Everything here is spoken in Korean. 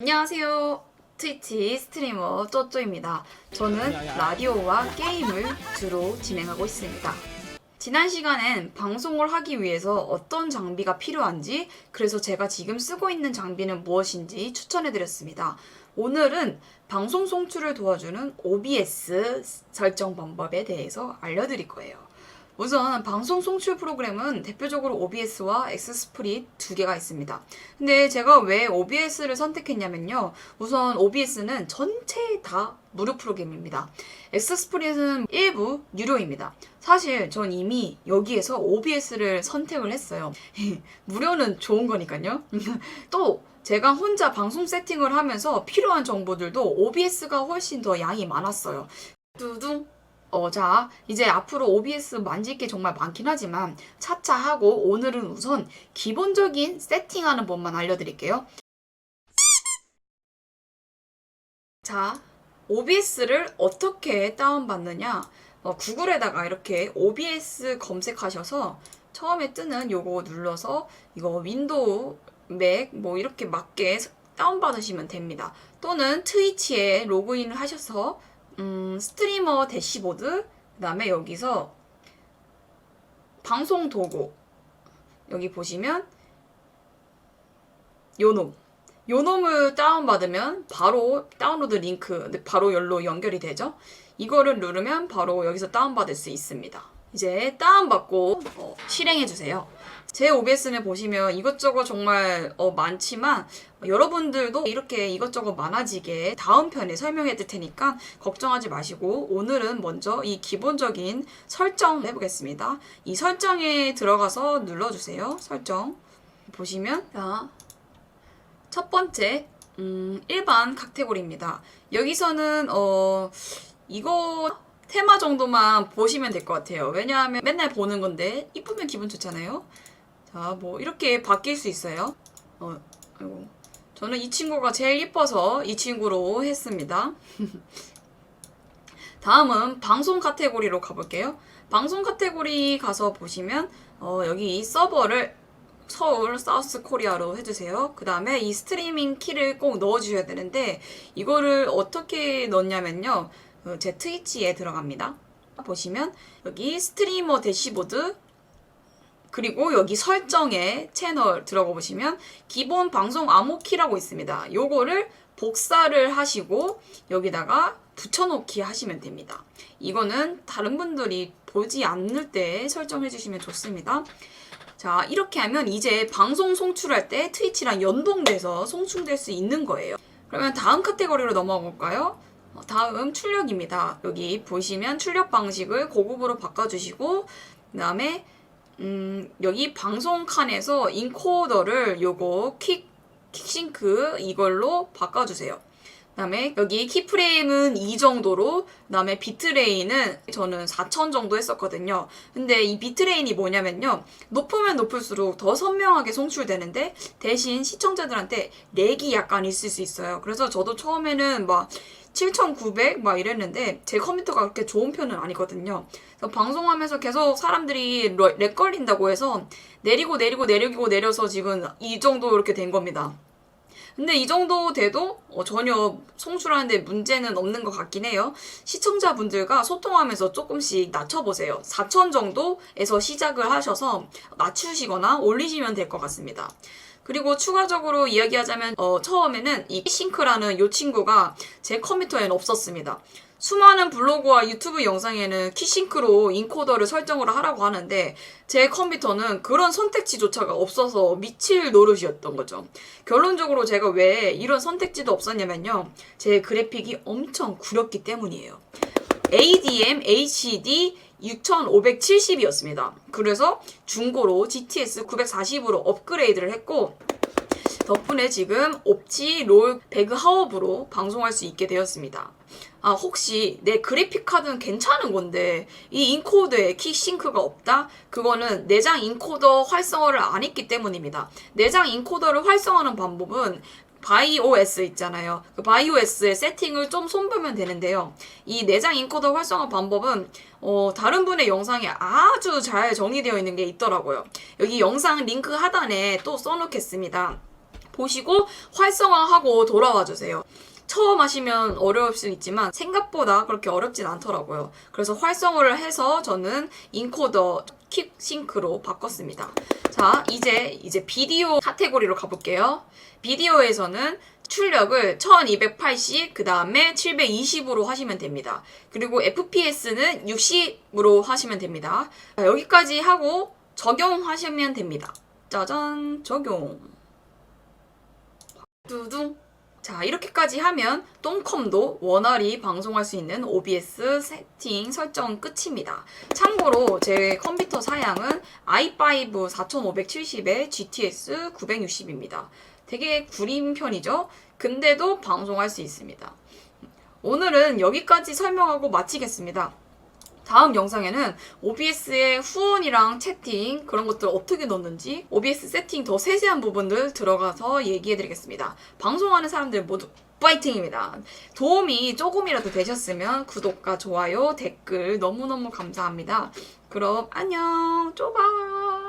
안녕하세요. 트위치 스트리머 쪼쪼입니다. 저는 라디오와 게임을 주로 진행하고 있습니다. 지난 시간엔 방송을 하기 위해서 어떤 장비가 필요한지, 그래서 제가 지금 쓰고 있는 장비는 무엇인지 추천해드렸습니다. 오늘은 방송 송출을 도와주는 OBS 설정 방법에 대해서 알려드릴 거예요. 우선 방송 송출 프로그램은 대표적으로 OBS와 엑스스프릿 두 개가 있습니다. 근데 제가 왜 OBS를 선택했냐면요. 우선 OBS는 전체 다 무료 프로그램입니다. 엑스스프릿은 일부 유료입니다. 사실 전 이미 여기에서 OBS를 선택을 했어요. 무료는 좋은 거니까요. 또 제가 혼자 방송 세팅을 하면서 필요한 정보들도 OBS가 훨씬 더 양이 많았어요. 두둥 어, 자, 이제 앞으로 OBS 만질 게 정말 많긴 하지만 차차 하고 오늘은 우선 기본적인 세팅하는 법만 알려드릴게요. 자, OBS를 어떻게 다운받느냐? 어, 구글에다가 이렇게 OBS 검색하셔서 처음에 뜨는 요거 눌러서 이거 윈도우, 맥, 뭐 이렇게 맞게 다운받으시면 됩니다. 또는 트위치에 로그인을 하셔서 음, 스트리머 대시보드, 그 다음에 여기서 방송 도구, 여기 보시면 요놈. 요놈을 다운받으면 바로 다운로드 링크, 바로 열로 연결이 되죠. 이거를 누르면 바로 여기서 다운받을 수 있습니다. 이제 다운받고 어, 실행해주세요. 제 OBS는 보시면 이것저것 정말 어, 많지만 여러분들도 이렇게 이것저것 많아지게 다음 편에 설명해 드릴 테니까 걱정하지 마시고 오늘은 먼저 이 기본적인 설정 해보겠습니다. 이 설정에 들어가서 눌러주세요. 설정 보시면 자, 첫 번째 음, 일반 카테고리입니다. 여기서는 어 이거 테마 정도만 보시면 될 것 같아요. 왜냐하면 맨날 보는 건데 이쁘면 기분 좋잖아요. 자, 뭐 이렇게 바뀔 수 있어요. 어, 아이고. 저는 이 친구가 제일 이뻐서 이 친구로 했습니다. 다음은 방송 카테고리로 가볼게요. 방송 카테고리 가서 보시면 어, 여기 이 서버를 서울 사우스 코리아로 해주세요. 그 다음에 이 스트리밍 키를 꼭 넣어주셔야 되는데 이거를 어떻게 넣냐면요. 어, 제 트위치에 들어갑니다. 보시면 여기 스트리머 대시보드 그리고 여기 설정에 채널 들어가 보시면 기본 방송 암호키라고 있습니다. 요거를 복사를 하시고 여기다가 붙여놓기 하시면 됩니다. 이거는 다른 분들이 보지 않을 때 설정해 주시면 좋습니다. 자, 이렇게 하면 이제 방송 송출할 때 트위치랑 연동돼서 송출될 수 있는 거예요. 그러면 다음 카테고리로 넘어가 볼까요? 어, 다음 출력입니다. 여기 보시면 출력 방식을 고급으로 바꿔주시고, 그 다음에 음, 여기 방송 칸에서 인코더를 요거 킥, 킥싱크 이걸로 바꿔주세요. 그 다음에 여기 키프레임은 2 정도로 그 다음에 비트레인은 저는 4000 정도 했었거든요. 근데 이 비트레인이 뭐냐면요. 높으면 높을수록 더 선명하게 송출되는데 대신 시청자들한테 렉이 약간 있을 수 있어요. 그래서 저도 처음에는 막 7900 막 이랬는데 제 컴퓨터가 그렇게 좋은 편은 아니거든요. 그래서 방송하면서 계속 사람들이 러- 렉 걸린다고 해서 내리고 내리고 내리고 내려서 지금 이 정도 이렇게 된 겁니다. 근데 이 정도 돼도 어, 전혀 송출하는데 문제는 없는 것 같긴 해요. 시청자분들과 소통하면서 조금씩 낮춰보세요. 4천 정도에서 시작을 하셔서 낮추시거나 올리시면 될 것 같습니다. 그리고 추가적으로 이야기하자면 어, 처음에는 이 싱크라는 이 친구가 제 컴퓨터에는 없었습니다. 수많은 블로그와 유튜브 영상에는 키싱크로 인코더를 설정을 하라고 하는데 제 컴퓨터는 그런 선택지조차가 없어서 미칠 노릇이었던 거죠. 결론적으로 제가 왜 이런 선택지도 없었냐면요. 제 그래픽이 엄청 구렸기 때문이에요. ADM HD 6570이었습니다. 그래서 중고로 GTS 940으로 업그레이드를 했고 덕분에 지금 옵지 롤 배그 하업으로 방송할 수 있게 되었습니다. 아, 혹시 내 그래픽 카드는 괜찮은 건데 이 인코더에 키싱크가 없다? 그거는 내장 인코더 활성화를 안 했기 때문입니다. 내장 인코더를 활성화하는 방법은 바이오S 있잖아요. 그 바이오S의 세팅을 좀 손보면 되는데요. 이 내장 인코더 활성화 방법은 어, 다른 분의 영상에 아주 잘 정의되어 있는 게 있더라고요. 여기 영상 링크 하단에 또 써놓겠습니다. 보시고 활성화하고 돌아와 주세요. 처음 하시면 어려울 수 있지만 생각보다 그렇게 어렵진 않더라고요. 그래서 활성화를 해서 저는 인코더 킥 싱크로 바꿨습니다. 자, 이제 이제 비디오 카테고리로 가볼게요. 비디오에서는 출력을 1280, 그 다음에 720으로 하시면 됩니다. 그리고 FPS는 60으로 하시면 됩니다. 자, 여기까지 하고 적용하시면 됩니다. 짜잔, 적용. 두둥. 자, 이렇게까지 하면 똥컴도 원활히 방송할 수 있는 OBS 세팅 설정 끝입니다. 참고로 제 컴퓨터 사양은 i5 4570에 GTS 960입니다. 되게 구린 편이죠? 근데도 방송할 수 있습니다. 오늘은 여기까지 설명하고 마치겠습니다. 다음 영상에는 OBS의 후원이랑 채팅 그런 것들 어떻게 넣는지 OBS 세팅 더 세세한 부분들 들어가서 얘기해드리겠습니다. 방송하는 사람들 모두 파이팅입니다. 도움이 조금이라도 되셨으면 구독과 좋아요, 댓글 너무너무 감사합니다. 그럼 안녕, 쪼바!